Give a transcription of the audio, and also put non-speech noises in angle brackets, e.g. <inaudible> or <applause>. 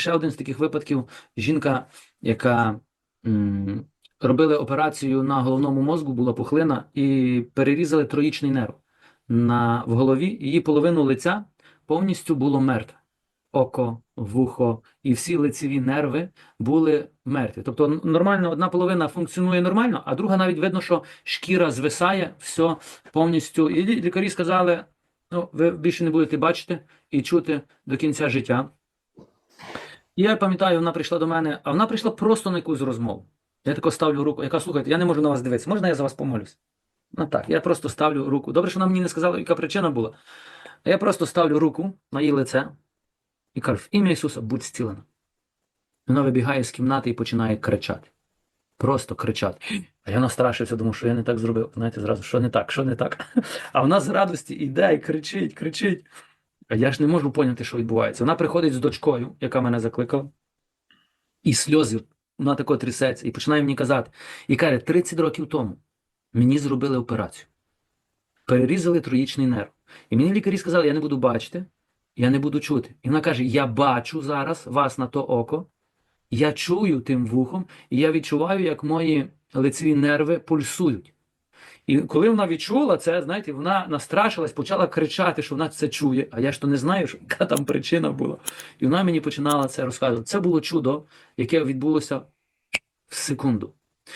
ще один з таких випадків. Жінка, яка м, робили операцію на головному мозку, була пухлина, і перерізали троїчний нерв на, в голові. Її половину лиця повністю було мертве. Око, вухо і всі лицеві нерви були мертві. Тобто нормально одна половина функціонує нормально, а друга навіть видно, що шкіра звисає, все повністю. І лікарі сказали: ну, ви більше не будете бачити і чути до кінця життя. І я пам'ятаю, вона прийшла до мене, а вона прийшла просто на якусь розмову. Я тако ставлю руку, яка слухайте, я не можу на вас дивитися. Можна я за вас помолюсь? Ну так, я просто ставлю руку. Добре, що вона мені не сказала, яка причина була. Я просто ставлю руку на її лице і кажу: в ім'я Ісуса будь зцілена. Вона вибігає з кімнати і починає кричати. Просто кричати. А я настрашився, думав, що я не так зробив. Знаєте, зразу, що не так, що не так. <laughs> А вона з радості йде і кричить, кричить. Я ж не можу поняти, що відбувається. Вона приходить з дочкою, яка мене закликала, і сльози, вона тако трясеться, і починає мені казати. І каже, 30 років тому мені зробили операцію. Перерізали троїчний нерв. І мені лікарі сказали, я не буду бачити, я не буду чути. І вона каже: Я бачу зараз вас на то око, я чую тим вухом, і я відчуваю, як мої лицеві нерви пульсують. І коли вона відчула це, знаєте, вона настрашилась, почала кричати, що вона це чує, а я ж то не знаю, що, яка там причина була. І вона мені починала це розказувати. Це було чудо, яке відбулося в секунду.